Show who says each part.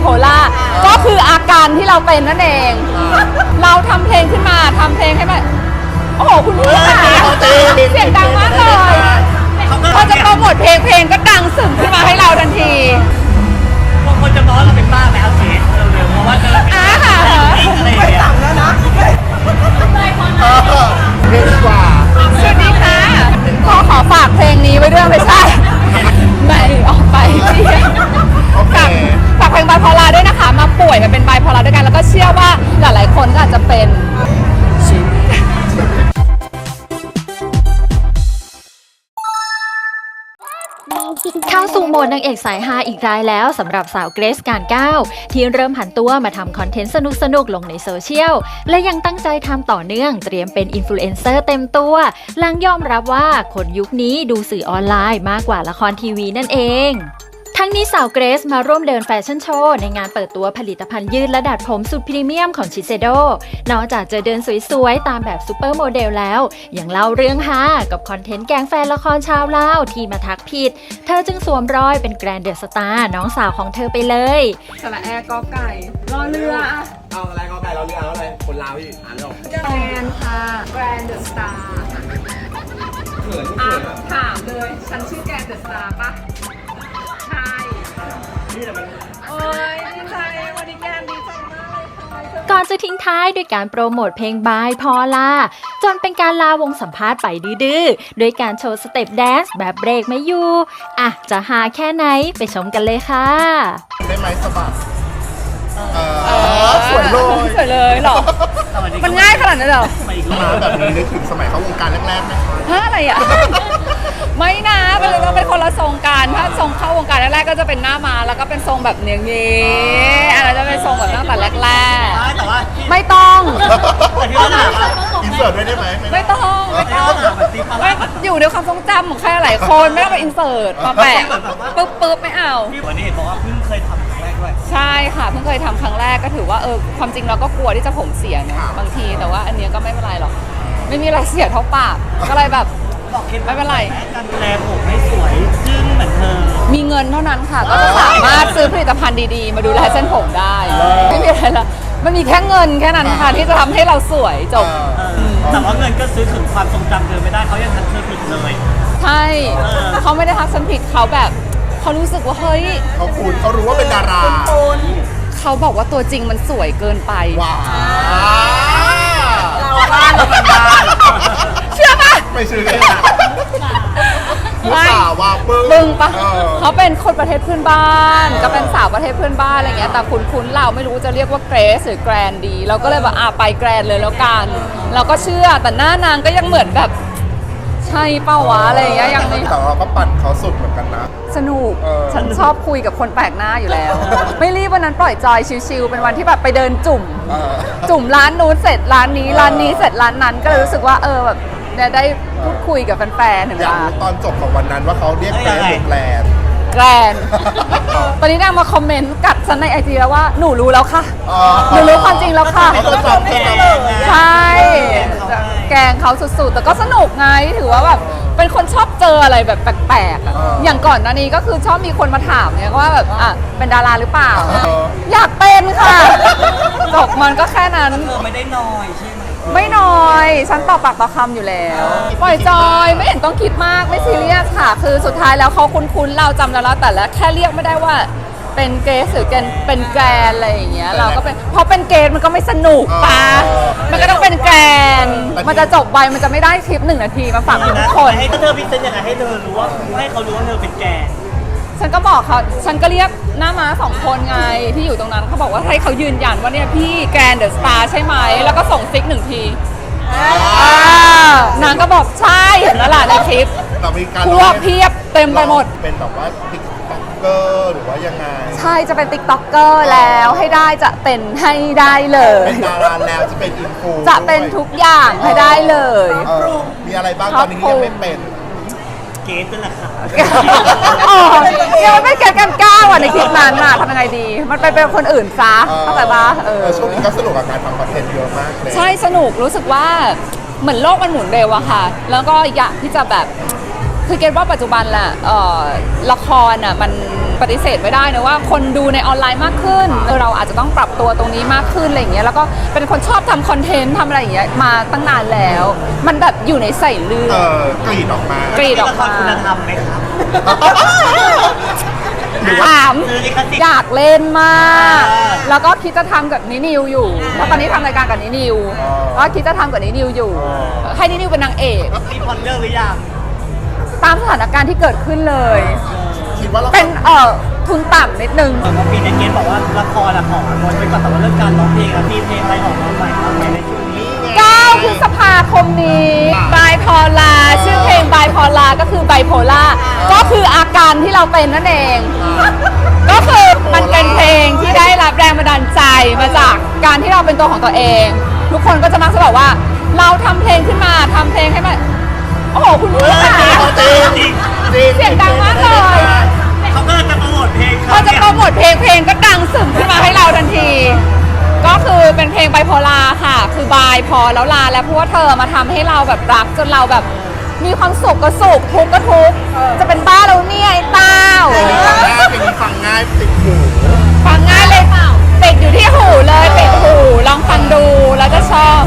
Speaker 1: โพล่าก็คืออาการที่เราเป็นนั่นเอง เราทำเพลงขึ้นมาทำเพลงให้มันโอ้โหคุณพี่ค่ะเสียงดังมากเลยพอจะโปรโมทเพลงเพลงก็ดังสึ่งขึ้นม
Speaker 2: เข้าสู่โหมดนางเอกสายฮาอีกรายแล้วสำหรับสาวเกรซการก้าวที่เริ่มหันตัวมาทำคอนเทนต์สนุกๆลงในโซเชียล และยังตั้งใจทำต่อเนื่องเตรียมเป็นอินฟลูเอนเซอร์เต็มตัว หลังยอมรับว่าคนยุคนี้ดูสื่อออนไลน์มากกว่าละครทีวีนั่นเอง ทั้งนี้สาวเกรซมาร่วมเดินแฟชั่นโชว์ในงานเปิดตัวผลิตภัณฑ์ยืดและดัดผมสุดพรีเมียมของชิเซโด นอกจากจะเดินสวยๆ ตามแบบซูเปอร์โมเดลแล้ว ยังเล่าเรื่องฮากับคอนเทนต์แกล้งแฟนละครชาวลาวที่มาทักผิด เธอจึงสวมรอยเป็นแกรนเดอร์สตาร์น้องสาวของเธอไปเลย
Speaker 1: สระแอร์กอไก่รอเรืออะ
Speaker 3: เอาอะไรก็ไก่เราเรียกเอาอะไรคนลาวพี่อ่านไม่ออก
Speaker 1: แกรนค่ะแกรนเดอะสตาร์
Speaker 3: เขิน
Speaker 1: อะ
Speaker 3: เขินอะ
Speaker 1: ถามเลยฉันชื่อแกรนเดอะสตาร์ปะใช่
Speaker 3: นี่แต่มัน
Speaker 1: โอ้ยดีใจวันนี้แกรนดีใจมากเลยค่ะ
Speaker 2: ก่อนจะทิ้งท้ายด้วยการโปรโมทเพลงบายพอลาจนเป็นการลาวงสัมภาษณ์ไปดื้อๆด้วยการโชว์สเต็ปแดนซ์แบบเบรกไม่อยู่อะจะหาแค่ไหนไปชมกันเลยค่ะ
Speaker 3: ได้ไหมสะบัดเออสวยเลย
Speaker 1: สวยเลยเหรอ
Speaker 4: สวัสดี
Speaker 1: มันง่ายขนาดนั้นเหรอ
Speaker 4: มาอีกรอ
Speaker 3: มา
Speaker 4: บ
Speaker 3: แบบนี้นึกถึงสมัยเข้าวงการแรกๆไหม
Speaker 1: ฮะอะไรอะ ไม่นะเป็นต้องเป็นคนละทรงกันถ้าทรงเข้าวงการแรกๆก็จะเป็นหน้ามาแล้วก็เป็นทรงแบบเนี้ยเงี้ยอันนั้นจะเป็นทรงแบบตั้งแต่แรก
Speaker 4: แต่ว่าที่
Speaker 1: ๆไม่ต้อง
Speaker 4: แต่ที่เราถามว่า
Speaker 3: อินเสิร์ตด้วยได้ไหม
Speaker 1: ไม่ต้องไม่
Speaker 4: ที่
Speaker 1: ต้อ
Speaker 4: เรา
Speaker 1: ง
Speaker 4: ถามแบบติ๊บมา
Speaker 1: ไม่
Speaker 4: ว่า
Speaker 1: อยู่ในความทรงจำของใครหลายคนไม่ต้องไปอินเสิร์ตมาแปะปึ๊บปึ๊บไม่เอา
Speaker 4: พี่วันนี้เห็นบอกว่าเพิ่งเคยทำครั้งแรกด้วย
Speaker 1: ใช่ ค่ะเพิ่งเคยทำครั้งแรกก็ถือว่าเออความจริงเราก็กลัวที่จะผมเสียเนอะบางทีแต่ว่าอันเนี้ยก็ไม่เป็นไรหรอก ไม่มีอะไรเสียเท่าปากก็เลยแบบ
Speaker 4: บอกเคล็ด
Speaker 1: ไม่เป็นไร
Speaker 4: การดูแลผมให้สวยจึ้งเหมือนเธอ
Speaker 1: มีเงินเท่านั้นค่ะ ก็จะสามารถซื้อผลิตภัณฑ์ดีๆ มาดูแลเส้นผมได้ไม่มีอะไรละมันมีแค่เงินแค่นั้นค่ะที่จะทำให้เราสวยจบ
Speaker 4: เออแต่ว่าเงินก็ซื้อถึงความทรงจำเธอไม่ได้เขายังทันเธอผิดเลย
Speaker 1: ใช่เขาไม่ได้ทักฉันผิดเขาแบบ เขารู้สึกว่าเฮ้ย
Speaker 3: เขาคุณเขารู้ว่าเป็นดารา
Speaker 1: เขาบอกว่าตัวจริงมันสวยเกินไป
Speaker 3: ว้าว
Speaker 4: เราบ้านเราเป็นบ้าน
Speaker 1: เชื่อปะ
Speaker 3: ไม่เชื่อเลยนะผู้สาวว่าปึ้ง
Speaker 1: ปึ้งปะ
Speaker 3: เออ
Speaker 1: เขาเป็นคนประเทศเพื่อนบ้าน ก็เป็นสาวประเทศเพื่อนบ้านอะไรเงี้ย แต่คุณคุ้นๆเราไม่รู้จะเรียกว่าเกรซหรือแกรนดี เราก็เลยแบบอะไปแกรนเลยแล้วกัน เราก็เชื่อ แต่หน้านางก็ยังเหมือนแบบ ใช่เป้าวะอะไรอย่างเงี้ยยังไม่
Speaker 3: แต่เราก็ปั่นเขาสุดเหมือนกันนะ
Speaker 1: สนุก
Speaker 3: เออ
Speaker 1: ฉันชอบคุยกับคนแปลกหน้าอยู่แล้ว ไม่รีบวันนั้นปล่อยจอยชิลๆ เป็นวันที่แบบไปเดินจุ่ม
Speaker 3: เออ
Speaker 1: จุ่มร้านนู้นเสร็จร้านนี้ ร้านนี้เสร็จร้านนั้น ก็เลยรู้สึกว่าเออแบบเนี่ยได้พูดคุยกับแฟนๆถึง
Speaker 3: อยาก
Speaker 1: ว่า
Speaker 3: รู้ตอนจบของวันนั้นว่าเขาเรียกแกรนหรือแกรน
Speaker 1: แกรนตอนนี้นางมาคอมเมนต์กัดฉันในไอจีแล้วว่าหนูรู้แล้วค่ะ
Speaker 3: อ๋อ
Speaker 1: หนูรู้ความจริงแล้วค่ะ
Speaker 3: เขาจะจำเขาจำ
Speaker 1: ใช่ แกล้งเขาสุดๆ แต่ก็สนุกไงถือว่าแบบเป็นคนชอบเจออะไรแบบแปลกๆอะ
Speaker 3: เออ
Speaker 1: อ
Speaker 3: อ
Speaker 1: ย่างก่อนหน้านี้ก็คือชอบมีคนมาถามเนี่ยว่าแบบอะเป็นดาราหรือเปล่า
Speaker 3: เออ
Speaker 1: อยากเป็นค่ะจบมันก็แค่นั้น
Speaker 4: เธอไม่ได้นอยใช่ไหม
Speaker 1: ไม่น้อย ฉันต่อปากต่อคำอยู่แล้ว ปล่อยจอยไม่เห็นต้องคิดมากไม่ซีเรียสค่ะ คือสุดท้ายแล้วเขาคุ้นๆเราจำแล้วแล้วแต่ละแค่เรียกไม่ได้ว่าเป็นเกสหรือเป็นเป็นแกรนอะไรอย่างเงี้ยเราก็เป็นเพราะเป็นเกสมันก็ไม่สนุกปะ มันก็ต้องเป็นแกรนมันจะจบไปมันจะไม่ได้คลิปหนึ่งนาทีมาฝากทุกคน
Speaker 4: ให้เธอพิเศษยังไงให้เธอรู้ว่าให้เขารู้ว่าเธอเป็นแกน
Speaker 1: ฉันก็บอกเขาฉันก็เรียกหน้าม้าสองคนไงที่อยู่ตรงนั้นเขาบอกว่าให้เขายืนยันว่าเนี่ยพี่แกรนเดอะสตาร์ใช่ไหม แล้วก็ส่งซิกหนึ่งทีอ่านางก็บอกใช่เห็นแล้วล่ะในคลิป
Speaker 3: เรามีการ
Speaker 1: พวกเพียบเต็มไปหมด
Speaker 3: เป็นแบบว่าติ๊กต็อก เกอร์หรือว่ายังไง
Speaker 1: ใช่จะเป็นติ๊กต็อกเกอร์แล้วให้ได้จะเป็นให้ได้เลย
Speaker 3: เป็นดาราแล้วจะเป็นอินฟู
Speaker 1: จะเป็นทุกอย่างให้ได้เลย
Speaker 3: เออมีอะไรบ้าง
Speaker 1: คร
Speaker 3: ต
Speaker 1: อ
Speaker 3: อบนนี้
Speaker 1: คลุ
Speaker 3: ยั
Speaker 1: ม
Speaker 3: งไม่เป็น
Speaker 4: เกสนั่นแหละค่ะ
Speaker 1: อ๋อยังไม่แก่กันก้าวอะในคลิปนั้นน่ะทำยังไงดี มันไปเป็นคนอื่นซะเข้าใจปะเออ
Speaker 3: ช่วงนี้ก็สนุกกับการทำคอนเทนต์เยอะมากเลย
Speaker 1: ใช่สนุกรู้สึกว่าเหมือนโลกมันหมุนเร็วอะค่ะ แล้วก็อยากที่จะแบบ คือเกณว่าปัจจุบันแหละเอ่อละครอะมันปฏิเสธไม่ได้นะว่าคนดูในออนไลน์มากขึ้นเออเราอาจจะต้องปรับตัวตรงนี้มากขึ้นอะไรอย่างเงี้ยแล้วก็เป็นคนชอบทำคอนเทนต์ทำอะไรอย่างเงี้ยมาตั้งนานแล้ว มันแบบอยู่ในใส่เลือ
Speaker 3: เอ
Speaker 1: ด
Speaker 3: อกรีดออกมาก
Speaker 1: รีดออก
Speaker 4: ละค
Speaker 1: มาร
Speaker 4: คุณธรรมไหมครับ
Speaker 1: ถาม
Speaker 4: คือลิขสิทธิ์
Speaker 1: อยากเล่นมาก
Speaker 4: อ่า
Speaker 1: แล้วก็คิดจะทำกับนินิวอยู่เพราะตอนนี้ทำรายการกับนินิวก็คิดจะทำกับนินิวอยู่ ให้นินิวเป็นนางเอก
Speaker 4: มีพอลเลอร์หรือยัง
Speaker 1: ตามสถานการณ์ที่เกิดขึ้นเลย
Speaker 3: คิดว่าเรา
Speaker 1: เป็นเอ่อทุนต่ำนิดนึง
Speaker 4: เมื่อปีในเกมบอกว่าละครละขอลดไปก่อนแต่ว่าเรื่องการร้องเพลงอะพี่เพลงอะไรออกมาใหม่บ้างไหมในช่วงนี้
Speaker 1: 9พฤษภาคมนี้บายพอลา ชื่อเพลงบายพอลาก็คือไบโพล่าก็คืออาการที่เราเป็นนั่นเอง ก็คือมันเป็นเพลงที่ได้รับแรงบันดาลใจมาจากการที่เราเป็นตัวของตัวเอง ทุกคนก็จะมักจะบอกว่า เราทำเพลงขึ้นมาทำเพลงให้มัน
Speaker 4: พลง
Speaker 1: ไปพอลาค่ะ คือบายพอแล้วลาแล้วเพราะว่าเธอมาทำให้เราแบบรักจนเราแบบมีความสุขก็สุขทุกก็ทุกจะเป็นบ้าแล้วเนี่ยไอ้เต้า
Speaker 3: ฟังง่ายติดหูฟังง่ายเลยเปล่า
Speaker 1: ติดอยู่ที่หูเลยติดหูลอ
Speaker 3: ง
Speaker 1: ฟังดูแล้วจะชอบ